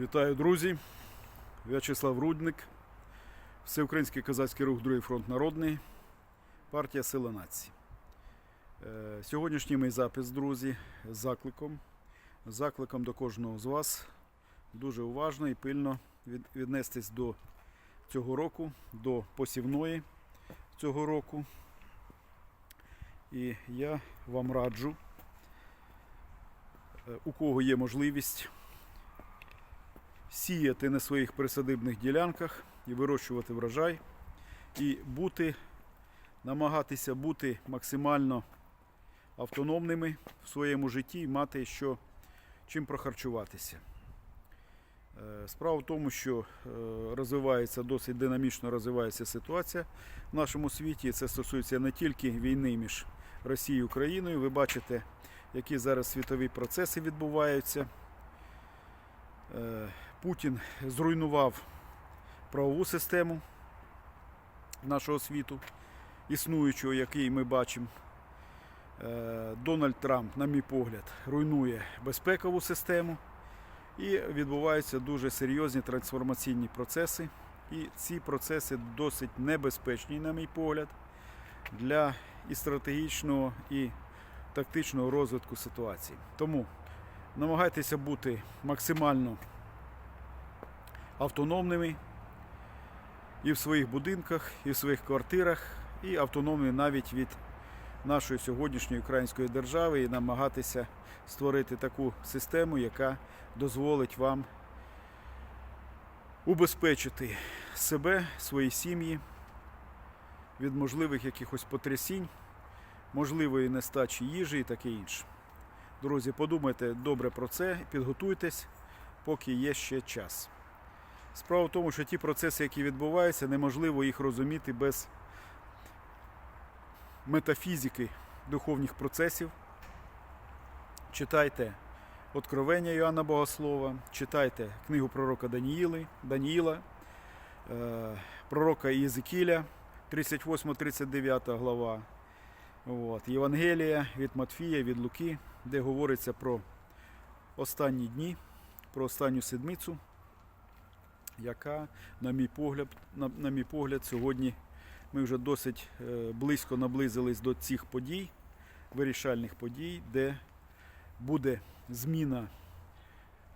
Вітаю, друзі! В'ячеслав Рудник, Всеукраїнський козацький рух Другий фронт Народний, партія Сила Нації. Е, Сьогоднішній мій запис, друзі, з закликом. Закликом до кожного з вас дуже уважно і пильно віднестись до цього року, до посівної цього року. І я вам раджу, е, у кого є можливість сіяти на своїх присадибних ділянках і вирощувати врожай, і бути, намагатися бути максимально автономними в своєму житті і мати що, чим прохарчуватися. Е, Справа в тому, що е, розвивається досить динамічно розвивається ситуація в нашому світі. Це стосується не тільки війни між Росією і Україною. Ви бачите, які зараз світові процеси відбуваються. Путін зруйнував правову систему нашого світу, існуючого, який ми бачимо. Е, Дональд Трамп, на мій погляд, руйнує безпекову систему і відбуваються дуже серйозні трансформаційні процеси. І ці процеси досить небезпечні, на мій погляд, для і стратегічного, і тактичного розвитку ситуації. Тому намагайтеся бути максимально автономними і в своїх будинках, і в своїх квартирах, і автономними навіть від нашої сьогоднішньої української держави і намагатися створити таку систему, яка дозволить вам убезпечити себе, свої сім'ї від можливих якихось потрясінь, можливої нестачі їжі і таке інше. Друзі, подумайте добре про це, підготуйтесь, поки є ще час. Справа в тому, що ті процеси, які відбуваються, неможливо їх розуміти без метафізики духовних процесів. Читайте Откровення Іоанна Богослова, читайте книгу пророка Даніїли, Даніїла, е, пророка Єзекіля, 38-39 глава. От, Євангелія від Матфія, від Луки, де говориться про останні дні, про останню седмицю, яка, на мій погляд, на, на мій погляд, сьогодні ми вже досить е, близько наблизились до цих подій, вирішальних подій, де буде зміна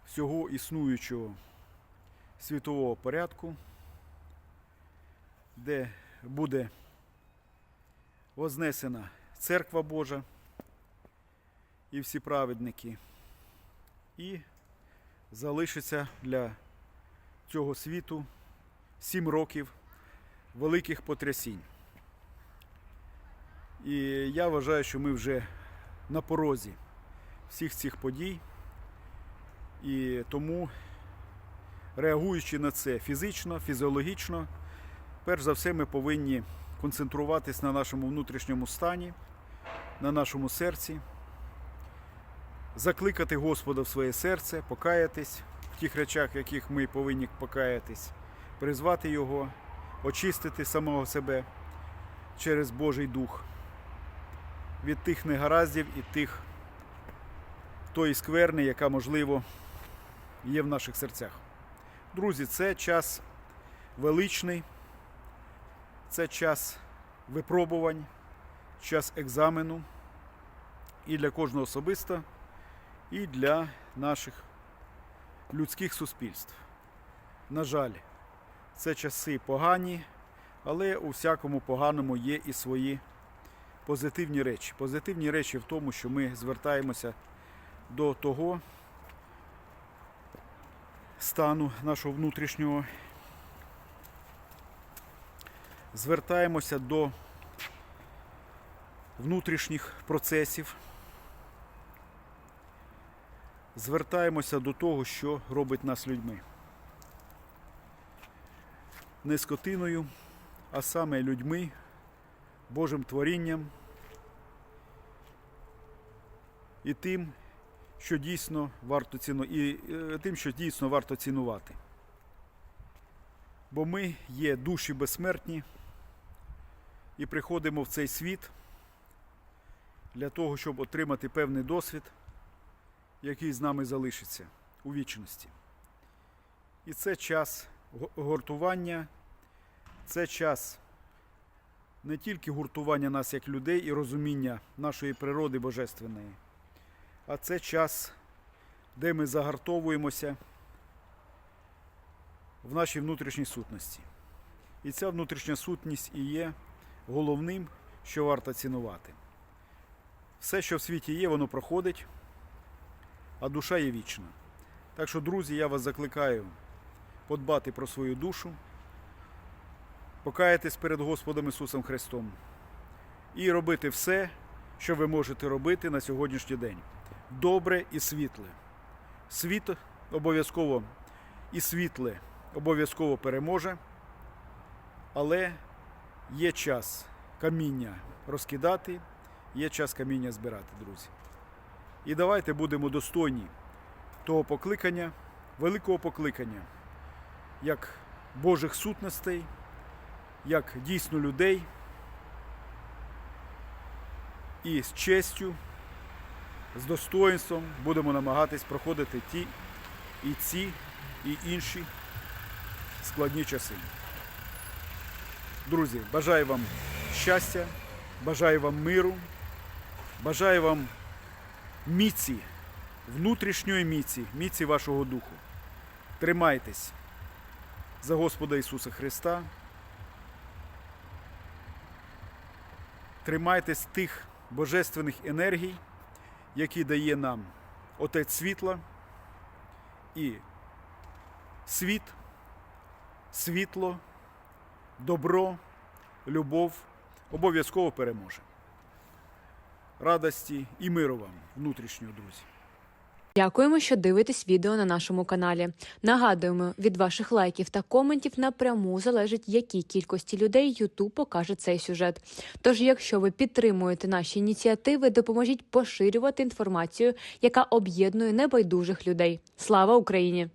всього існуючого світового порядку, де буде вознесена церква Божа і всі праведники, і залишиться для цього світу сім років великих потрясінь. І я вважаю, що ми вже на порозі всіх цих подій. І тому, реагуючи на це фізично, фізіологічно, перш за все ми повинні концентруватись на нашому внутрішньому стані, на нашому серці, закликати Господа в своє серце, покаятись тих речах, в яких ми повинні покаятись, призвати Його, очистити самого себе через Божий Дух від тих негараздів і тих тої скверни, яка, можливо, є в наших серцях. Друзі, це час величний, це час випробувань, час екзамену і для кожного особисто, і для наших людських суспільств. На жаль, це часи погані, але у всякому поганому є і свої позитивні речі. Позитивні речі в тому, що ми звертаємося до того стану нашого внутрішнього. Звертаємося до внутрішніх процесів. Звертаємося до того, що робить нас людьми. Не скотиною, а саме людьми, Божим творінням і тим, що дійсно варто ціну... і е, тим, що дійсно варто цінувати. Бо ми є душі безсмертні і приходимо в цей світ для того, щоб отримати певний досвід, який з нами залишиться у вічності. І це час гуртування, це час не тільки гуртування нас як людей і розуміння нашої природи божественної, а це час, де ми загартовуємося в нашій внутрішній сутності. І ця внутрішня сутність і є головним, що варто цінувати. Все, що в світі є, воно проходить, а душа є вічна. Так що, друзі, я вас закликаю подбати про свою душу, покаятись перед Господом Ісусом Христом і робити все, що ви можете робити на сьогоднішній день. Добре і світле. Світ обов'язково і світле обов'язково переможе, але є час каміння розкидати, є час каміння збирати, друзі. І давайте будемо достойні того покликання, великого покликання, як Божих сутностей, як дійсно людей і з честю, з достоинством будемо намагатись проходити ті і ці, і інші складні часи. Друзі, бажаю вам щастя, бажаю вам миру, бажаю вам міці, внутрішньої міці, міці вашого духу. Тримайтесь за Господа Ісуса Христа. Тримайтесь тих божественних енергій, які дає нам Отець світла і світ, світло, добро, любов обов'язково переможе. Радості і миру вам внутрішнього, друзі. Дякуємо, що дивитесь відео на нашому каналі. Нагадуємо, від ваших лайків та коментів напряму залежить, якій кількості людей YouTube покаже цей сюжет. Тож, якщо ви підтримуєте наші ініціативи, допоможіть поширювати інформацію, яка об'єднує небайдужих людей. Слава Україні!